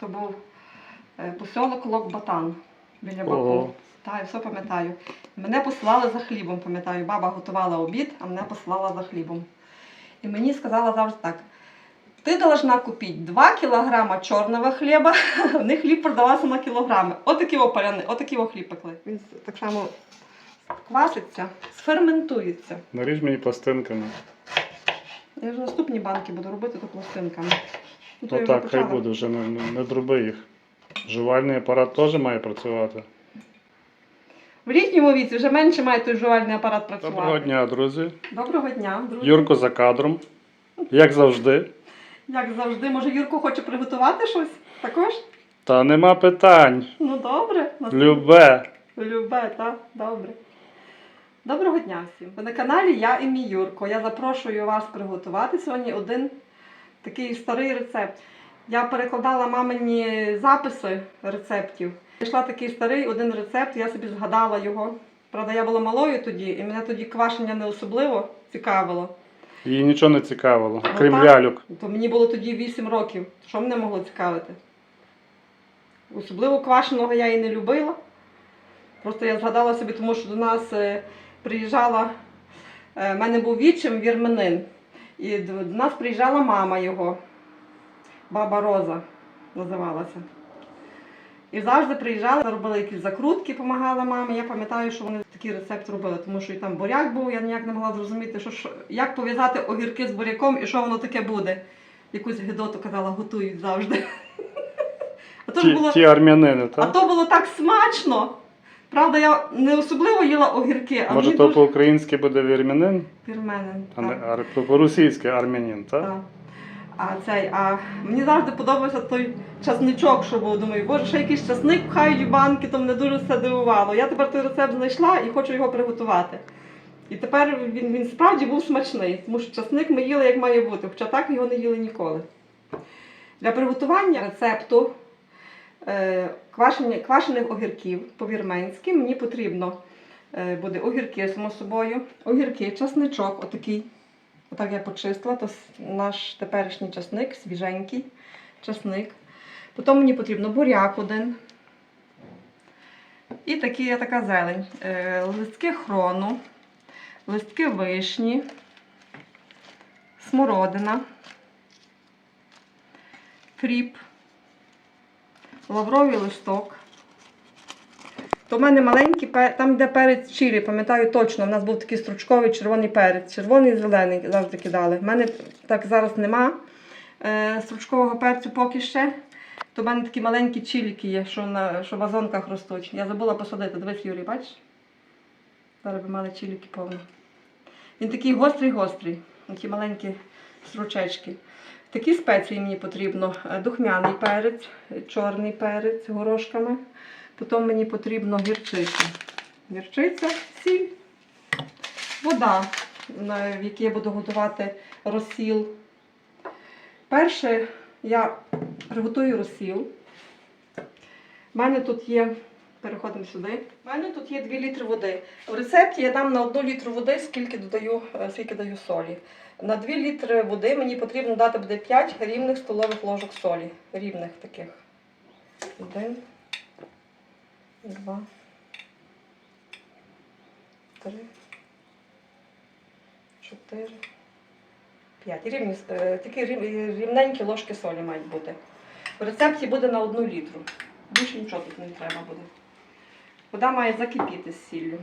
То був е, посілок Локбатан біля Баку. Так, я все пам'ятаю. Мене посилали за хлібом, пам'ятаю. Баба готувала обід, а мене посилала за хлібом. І мені сказала завжди так. Ти должна купити 2 кілограма чорного хліба, в них хліб продавався на кілограми. Отакий о паляни, отакий хліб пекли. Він так само кваситься, сферментується. Наріж мені пластинками. Я вже наступні банки буду робити то пластинками. Ну, то я вже хай буде, вже не, не, не дроби їх. Жувальний апарат теж має працювати. В літньому віці вже менше має той жувальний апарат працювати. Доброго дня, друзі. Доброго дня, друзі. Юрко за кадром. Як завжди. Як завжди, може Юрко хоче приготувати щось також? Та нема питань. Ну добре. Любе. Любе, так? Добре. Доброго дня всім. Ви на каналі я і мій Юрко. Я запрошую вас приготувати сьогодні один такий старий рецепт. Я перекладала мамині записи рецептів. Знайшла такий старий один рецепт, я собі згадала його. Правда, я була малою тоді, і мене тоді квашення не особливо цікавило. Їй нічого не цікавило, Ну, крім так. ляльок. То мені було тоді 8 років. Що мене могло цікавити? Особливо квашеного я і не любила. Просто я згадала собі, тому що до нас е, приїжджала, е, в мене був відчим вірменин. І до, нас приїжджала мама його, баба Роза називалася. І завжди приїжджали, робили якісь закрутки, допомагала мамі. Я пам'ятаю, що вони такий рецепт робили, тому що і там буряк був, я ніяк не могла зрозуміти, що, що, як пов'язати огірки з буряком і що воно таке буде. Якусь гидоту казала, готують завжди. А то, ж було, ті армянини, а то було так смачно. Правда, я не особливо їла огірки, а Може, мені то дуже... по-українськи буде вірмянин, Пірменин, а не так. ар- по- по-російськи армянин, так? Так. А цей, а мені завжди подобався той часничок, що був. Думаю, боже, ще якийсь часник пхають в банки, то мене дуже все дивувало. Я тепер той рецепт знайшла і хочу його приготувати. І тепер він, він справді був смачний, тому що часник ми їли як має бути, хоча так його не їли ніколи. Для приготування рецепту е, квашених огірків по-вірменськи мені потрібно е, буде огірки, само собою, огірки, часничок, отакий. Отак я почистила, то наш теперішній часник, свіженький часник. Потім мені потрібно буряк один. І такі, така зелень. Е, листки хрону, листки вишні, смородина, кріп, лавровий листок. То в мене маленький там де перець чилі, пам'ятаю точно, в нас був такий стручковий червоний перець, червоний і зелений завжди кидали. В мене так зараз нема е, стручкового перцю поки ще. То в мене такі маленькі чиліки є, що, на, що в вазонках ростуть. Я забула посадити. Дивись, Юрій, бачиш? Зараз би мали чиліки повно. Він такий гострий-гострий, такі маленькі стручечки. Такі спеції мені потрібно. Е, Духмяний перець, е, чорний перець горошками. Потім мені потрібно гірчиця. Гірчиця, сіль, вода, в якій я буду готувати розсіл. Перше я приготую розсіл. У мене тут є, переходимо сюди. У мене тут є 2 літри води. В рецепті я дам на 1 літру води, скільки додаю, е, скільки даю солі. На 2 літри води мені потрібно дати буде 5 рівних столових ложок солі. Рівних таких. Один два, три, чотири, п'ять. Рівні, е, такі рівненькі ложки солі мають бути. В рецепті буде на одну літру. Більше нічого тут не треба буде. Вода має закипіти з сіллю.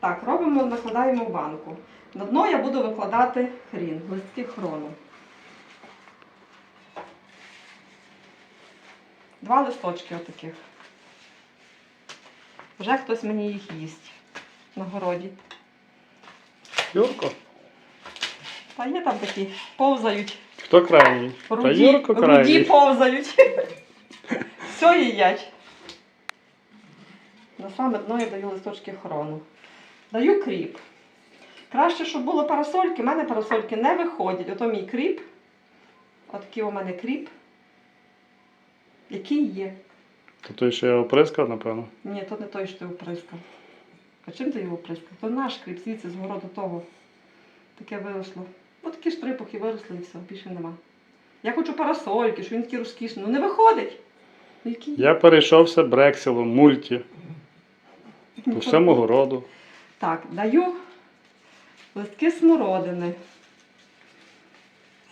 Так, робимо, накладаємо в банку. На дно я буду викладати хрін, листки хрону. Два листочки отаких. Вже хтось мені їх їсть на городі. Юрко? Та є там такі, повзають. Хто крайній? Та Руді, Юрко руді повзають. Все їдять. На саме дно я даю листочки хрону. Даю кріп. Краще, щоб було парасольки. У мене парасольки не виходять. Ото мій кріп. Отакий у мене кріп. Який є. То той, що я оприскав, напевно. Ні, то не той, що ти оприскав. А чим ти його оприскав? То наш кріп звідси з городу того. Таке виросло. Ось такі штрипухи виросли і все, більше нема. Я хочу парасольки, що він такий розкішний. Ну не виходить. Ну, який? Я перейшовся брекселом, мульті. По всьому городу. Так, даю листки смородини.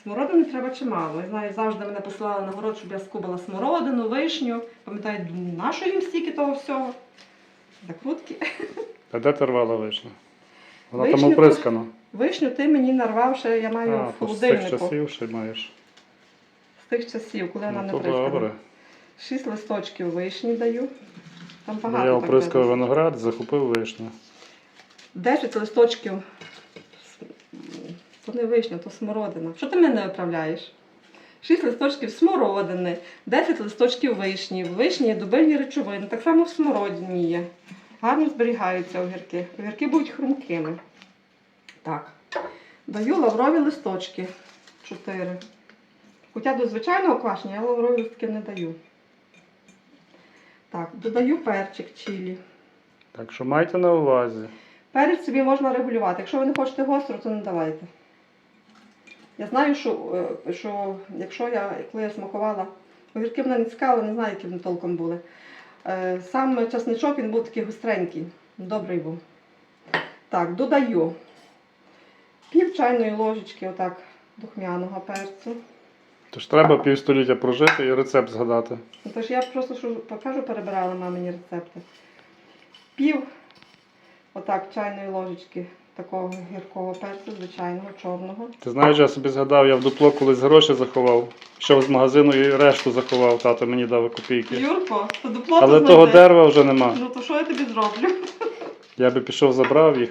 Смородини треба чимало. Я знаю, завжди мене посилали на город, щоб я скубала смородину, вишню. Пам'ятаю, на що їм стільки того всього? Закрутки. А де ти рвала вишню? Вона Вишню там оприскана. Вишню ти мені нарвав, ще я маю А, в то з холодильнику. часів ще маєш. З тих часів, коли вона Ну, не прискана. Шість листочків вишні даю. Там багато. Я оприскав виноград, захопив вишню. 10 листочків. То не вишня, то смородина. Що ти мене виправляєш? 6 листочків смородини, 10 листочків вишні. В вишні є дубильні речовини, так само в смородині є. Гарно зберігаються огірки. Огірки будуть хрумкими. Так. Даю лаврові листочки. 4. Хоча до звичайного квашення я лаврові листки не даю. Так, додаю перчик чилі. Так що майте на увазі. Перець собі можна регулювати. Якщо ви не хочете гостро, то не давайте. Я знаю, що, е, що якщо я, коли я смакувала, огірки мене не цікаво, не знаю, які вони толком були. Е, Сам часничок він був такий гостренький, добрий був. Так, додаю пів чайної ложечки отак духмяного перцю. Тож треба півстоліття прожити і рецепт згадати. Тож я просто що покажу, перебирала мамині рецепти. Пів отак чайної ложечки такого гіркого перцю, звичайного, чорного. Ти знаєш, я собі згадав, я в дупло колись гроші заховав. Йшов з магазину і решту заховав, тато мені дав копійки. Юрко, то дупло Але то того дерева вже нема. Ну то що я тобі зроблю? Я би пішов, забрав їх.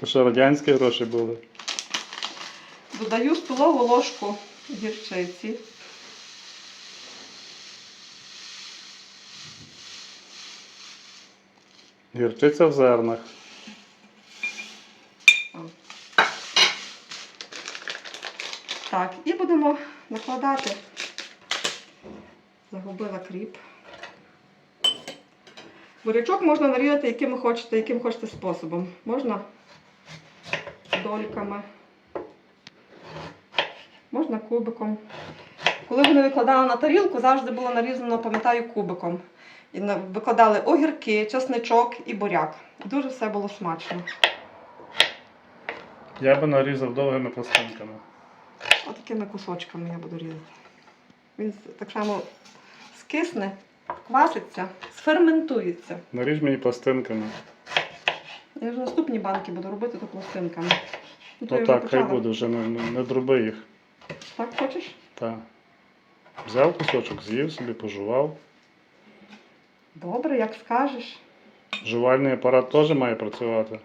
То ще радянські гроші були. Додаю столову ложку гірчиці. Гірчиця в зернах. Так, і будемо накладати. Загубила кріп. Бурячок можна нарізати яким хочете, яким хочете способом. Можна дольками, можна кубиком. Коли вони викладали на тарілку, завжди було нарізано, пам'ятаю, кубиком. І викладали огірки, чесничок і буряк. Дуже все було смачно. Я би нарізав довгими пластинками. Отакими кусочками я буду різати. Він так само скисне, кваситься, сферментується. Наріж мені пластинками. Я вже наступні банки буду робити то пластинками. Ну, то так, хай буде, вже не, не, не дроби їх. Так хочеш? Так. Взяв кусочок, з'їв собі, пожував. Добре, як скажеш. Жувальний апарат теж має працювати.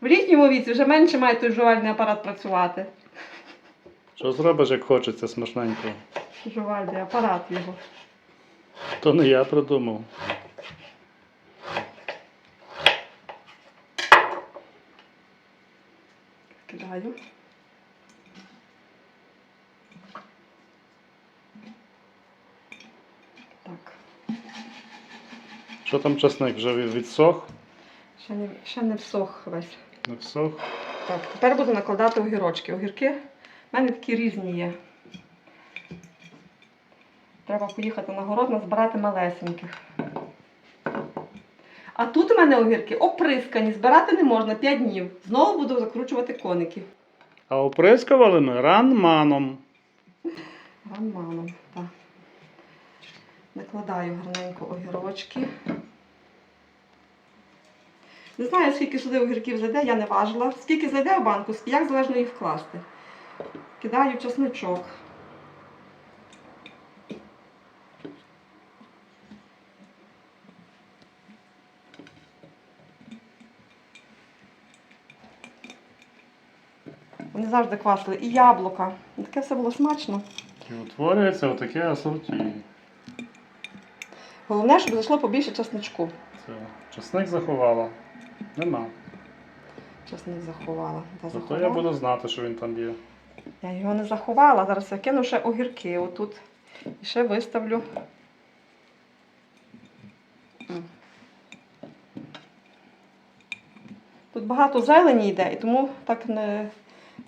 В літньому віці вже менше має той жувальний апарат працювати. Що зробиш, як хочеться смачненького? Жувальний апарат його. То не я придумав. Кидаю. Так. Що там часник? Вже відсох? Ще не, ще не всох весь. Не всох? Так, тепер буду накладати огірочки. Огірки в мене такі різні є. Треба поїхати на город, назбирати малесеньких. А тут у мене огірки оприскані, збирати не можна 5 днів. Знову буду закручувати коники. А оприскували ми ранманом. Ранманом. Так. Накладаю гарненько огірочки. Не знаю, скільки сюди огірків зайде, я не важила. Скільки зайде в банку, як залежно їх вкласти. Кидаю чесночок. Завжди квасили. І яблука. Таке все було смачно. І утворюється отаке асорті. Головне, щоб зайшло побільше чесничку. Це часник заховала. Нема. Чесник заховала. Та Зато заховала. я буду знати, що він там є. Я його не заховала. Зараз я кину ще огірки отут. І ще виставлю. Тут багато зелені йде, і тому так не,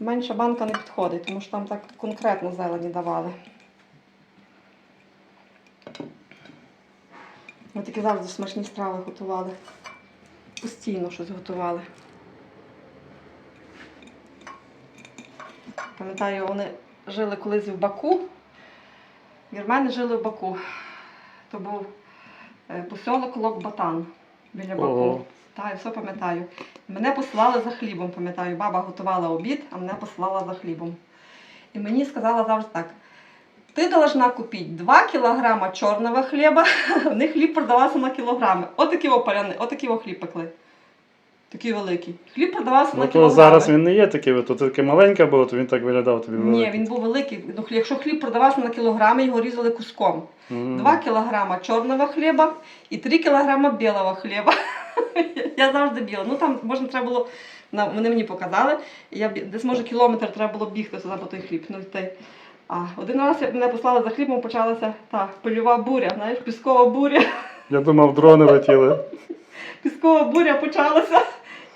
Менша банка не підходить, тому що там так конкретно зелені давали. Ми такі завжди смачні страви готували. Постійно щось готували. Пам'ятаю, вони жили колись в Баку. Вірмени жили в Баку. То був е, посілок Локбатан біля Баку. Я все пам'ятаю. Мене посилали за хлібом, пам'ятаю. Баба готувала обід, а мене посилала за хлібом. І мені сказала завжди так: ти должна купити 2 кілограма чорного хліба, в них хліб продавався на кілограми. Отакі опаляни, отакі хліб пекли. Такий великий. Хліб продавався на Ну то кілограми. зараз він не є такий, то таке маленьке було, то він так виглядав тобі Ні, він був великий. Ну, Якщо хліб продавався на кілограми, його різали куском. Мгм. 2 кілограма чорного хліба і 3 кілограма білого хліба. Я завжди біла. Ну там можна треба було. Вони мені показали. Я десь може кілометр треба було бігти сюди по той хліб. Ну, йти. А один раз мене послали за хлібом, почалася та польова буря, знаєш, піскова буря. Я думав, дрони летіли. Піскова буря почалася.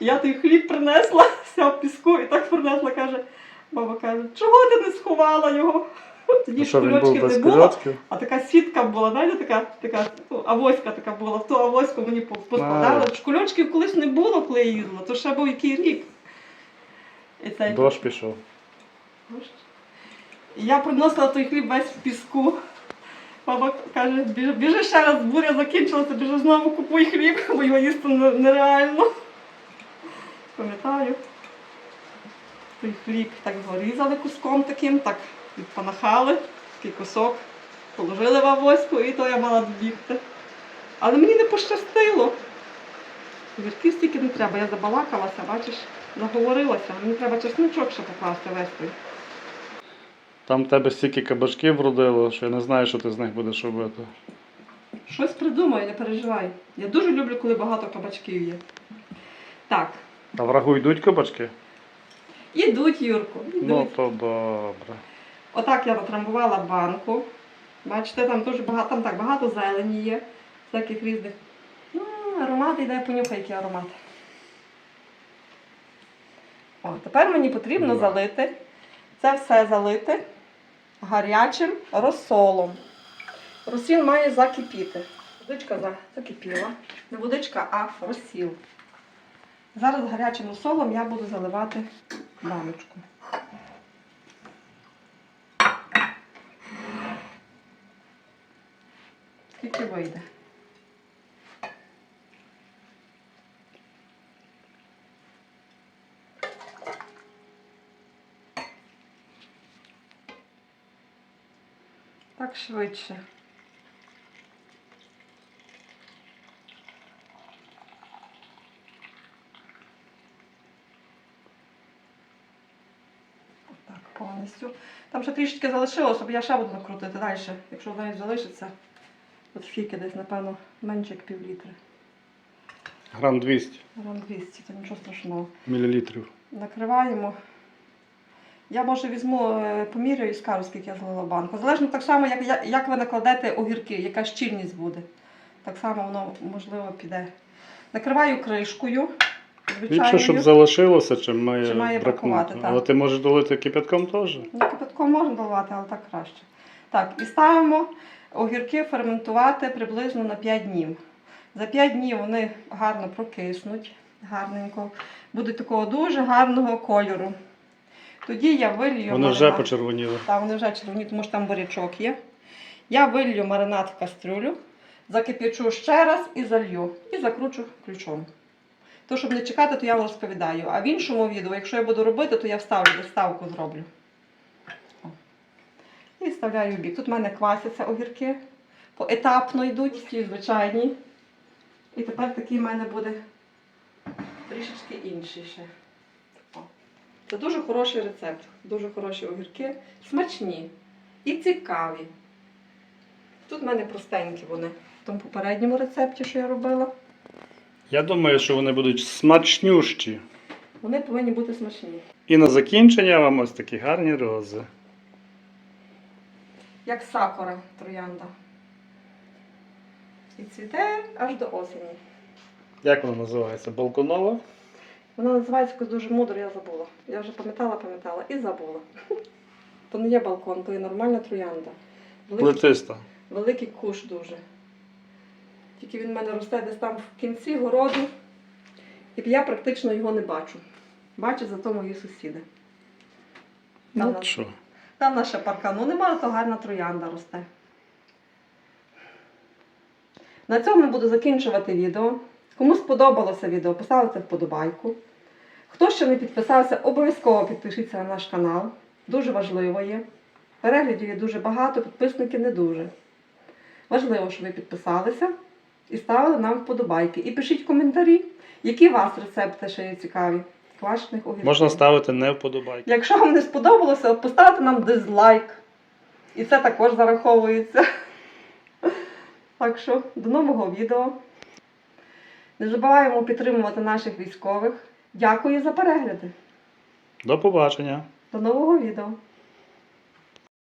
Я той хліб принесла, вся в піску, і так принесла, каже, баба каже, чого ти не сховала його? Тоді шкульочків без не було. А така сітка була, знаєте, така, така ну, авоська така була. В ту авоську мені по- поскладали. Шкульочків колись не було, коли я їздила, то ще був який рік. І, цей, Дощ пішов. і я приносила той хліб весь в піску. Баба каже, біжи, біжи ще раз, буря закінчилася, біжи знову купуй хліб, бо його їсти нереально. Пам'ятаю. Той хліб так його різали куском таким, так відпанахали, такий кусок, положили в авоську і то я мала добігти. Але мені не пощастило. Вірків стільки не треба, я забалакалася, бачиш, заговорилася. Мені треба чесничок ще покласти весь той. Там в тебе стільки кабачків вродило, що я не знаю, що ти з них будеш робити. Щось придумаю, не переживай. Я дуже люблю, коли багато кабачків є. Так, А в рагу йдуть кабачки? ідуть, Юрку. Ідуть. Ну то добре. Отак я натрамбувала банку. Бачите, там дуже багато, там так багато зелені є, всяких різних. Ну, аромат йде, понюхай, який аромат. О, тепер мені потрібно Да. залити. Це все залити гарячим розсолом. Розсіл має закипіти. Водичка закипіла. Не водичка, а розсіл. Зараз гарячим розсолом я буду заливати баночку. Скільки вийде? Так швидше. Повністю. Там ще трішки залишилося, бо я ще буду накрутити далі. Якщо навіть залишиться, от скільки десь, напевно, менше як пів літри. Грам 200 Грам 200, це нічого страшного. мілілітрів. Накриваємо. Я може візьму, е, поміряю і скажу, скільки я залила в банку. Залежно так само, як, як ви накладете огірки, яка щільність буде. Так само воно можливо піде. Накриваю кришкою. Ліпше, щоб залишилося, чим має, Чи має бракувати, так. Але ти можеш долити кипятком теж. Ну, кипятком можна доливати, але так краще. Так, і ставимо огірки ферментувати приблизно на 5 днів. За 5 днів вони гарно прокиснуть, гарненько, будуть такого дуже гарного кольору. Тоді я вилью Вони вже маринад. почервоніли. Так, вони вже червоні, тому що там бурячок є. Я вилью маринад в кастрюлю, закип'ячу ще раз і залью. І закручу ключом. То, щоб не чекати, то я вам розповідаю. А в іншому відео, якщо я буду робити, то я вставлю доставку зроблю. І вставляю в бік. Тут в мене квасяться огірки. Поетапно йдуть, ті звичайні. І тепер такий в мене буде трішечки інший ще. О. Це дуже хороший рецепт. Дуже хороші огірки. Смачні і цікаві. Тут в мене простенькі вони. В тому попередньому рецепті, що я робила, Я думаю, що вони будуть смачнющі. вони повинні бути смачні. І на закінчення вам ось такі гарні рози. Як сакура троянда. І цвіте аж до осені. Як вона називається? Балконова? Вона називається якось дуже мудро, я забула. Я вже пам'ятала, пам'ятала і забула. То не є балкон, то є нормальна троянда. Плетиста. великий куш дуже. Тільки він в мене росте десь там в кінці городу, і я практично його не бачу. Бачу зато мої сусіди. Ну що? Там наша парка. Ну нема, то гарна троянда росте. На цьому я буду закінчувати відео. Кому сподобалося відео, поставте вподобайку. Хто ще не підписався, обов'язково підпишіться на наш канал. Дуже важливо є. Переглядів є дуже багато, підписники не дуже. Важливо, щоб ви підписалися і ставили нам вподобайки. І пишіть коментарі, які вас рецепти ще є цікаві. Квашених огірків. Можна ставити не вподобайки. Якщо вам не сподобалося, поставте нам дизлайк. І це також зараховується. Так що до нового відео. Не забуваємо підтримувати наших військових. Дякую за перегляди. До побачення. До нового відео.